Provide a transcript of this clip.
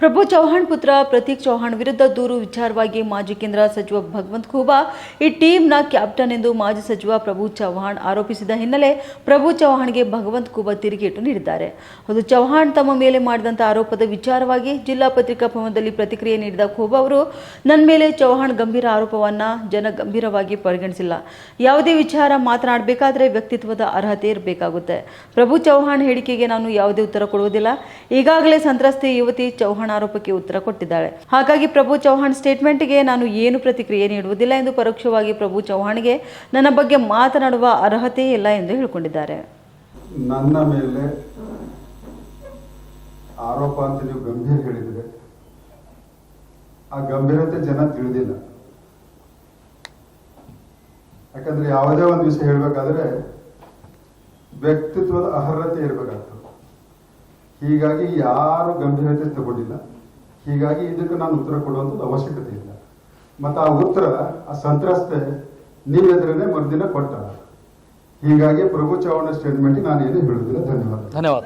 ಪ್ರಭು ಚೌಹಾಣ್ ಪುತ್ರ ಪ್ರತೀಕ್ ಚೌಹಾಣ್ ವಿರುದ್ಧ ದೂರು ವಿಚಾರವಾಗಿ ಮಾಜಿ ಕೇಂದ್ರ ಸಚಿವ ಭಗವಂತ್ ಖೂಬಾ, ಈ ಟೀಮ್ನ ಕ್ಯಾಪ್ಟನ್ ಎಂದು ಮಾಜಿ ಸಚಿವ ಪ್ರಭು ಚೌಹಾಣ್ ಆರೋಪಿಸಿದ ಹಿನ್ನೆಲೆ ಪ್ರಭು ಚೌಹಾಣ್ಗೆ ಭಗವಂತ್ ಖೂಬಾ ತಿರುಗೇಟು ನೀಡಿದ್ದಾರೆ. ಅದು ಚೌಹಾಣ್ ತಮ್ಮ ಮೇಲೆ ಮಾಡಿದಂಥ ಆರೋಪದ ವಿಚಾರವಾಗಿ ಜಿಲ್ಲಾ ಪತ್ರಿಕಾ ಭವನದಲ್ಲಿ ಪ್ರತಿಕ್ರಿಯೆ ನೀಡಿದ ಖೂಬಾ ಅವರು ನನ್ನ ಮೇಲೆ ಚೌಹಾಣ್ ಗಂಭೀರ ಆರೋಪವನ್ನ ಜನ ಗಂಭೀರವಾಗಿ ಪರಿಗಣಿಸಿಲ್ಲ. ಯಾವುದೇ ವಿಚಾರ ಮಾತನಾಡಬೇಕಾದ್ರೆ ವ್ಯಕ್ತಿತ್ವದ ಅರ್ಹತೆ ಇರಬೇಕಾಗುತ್ತೆ. ಪ್ರಭು ಚೌಹಾಣ್ ಹೇಳಿಕೆಗೆ ನಾನು ಯಾವುದೇ ಉತ್ತರ ಕೊಡುವುದಿಲ್ಲ. ಈಗಾಗಲೇ ಸಂತ್ರಸ್ತೆ ಯುವತಿ ಚೌಹಾಣ್ ಆರೋಪಕ್ಕೆ ಉತ್ತರ ಕೊಟ್ಟಿದ್ದಾಳೆ. ಹಾಗಾಗಿ ಪ್ರಭು ಚೌಹಾಣ್ ಸ್ಟೇಟ್ಮೆಂಟ್ಗೆ ನಾನು ಏನು ಪ್ರತಿಕ್ರಿಯೆ ನೀಡುವುದಿಲ್ಲ ಎಂದು ಪರೋಕ್ಷವಾಗಿ ಪ್ರಭು ಚೌಹಾಣ್ಗೆ ನನ್ನ ಬಗ್ಗೆ ಮಾತನಾಡುವ ಅರ್ಹತೆ ಇಲ್ಲ ಎಂದು ಹೇಳಿಕೊಂಡಿದ್ದಾರೆ. ನನ್ನ ಮೇಲೆ ಆರೋಪ ಅಂತ ನೀವು ಗಂಭೀರ ಹೇಳಿದರೆ, ಆ ಗಂಭೀರತೆ ಜನ ತಿಳಿದಿಲ್ಲ. ಯಾಕಂದ್ರೆ ಯಾವುದೇ ಒಂದು ವಿಷಯ ಹೇಳಬೇಕಾದ್ರೆ ವ್ಯಕ್ತಿತ್ವದ ಅರ್ಹತೆ ಇರಬೇಕಾಗ್ತದೆ. ಹೀಗಾಗಿ ಯಾರು ಗಂಭೀರತೆ ತಗೊಂಡಿಲ್ಲ ಹೀಗಾಗಿ ಇದಕ್ಕೆ ನಾನು ಉತ್ತರ ಕೊಡುವಂಥದ್ದು ಅವಶ್ಯಕತೆ ಇಲ್ಲ. ಮತ್ತು ಆ ಉತ್ತರ, ಆ ಸಂತ್ರಸ್ತೆ ನೀವೆದ್ರೇ ಮರುದಿನ ಕೊಟ್ಟ ಹೀಗಾಗಿ ಪ್ರಭು ಚೌಹಾಣ ಸ್ಟೇಟ್ಮೆಂಟ್ ನಾನು ಏನು ಹೇಳುವುದಿಲ್ಲ. ಧನ್ಯವಾದ. ಧನ್ಯವಾದ.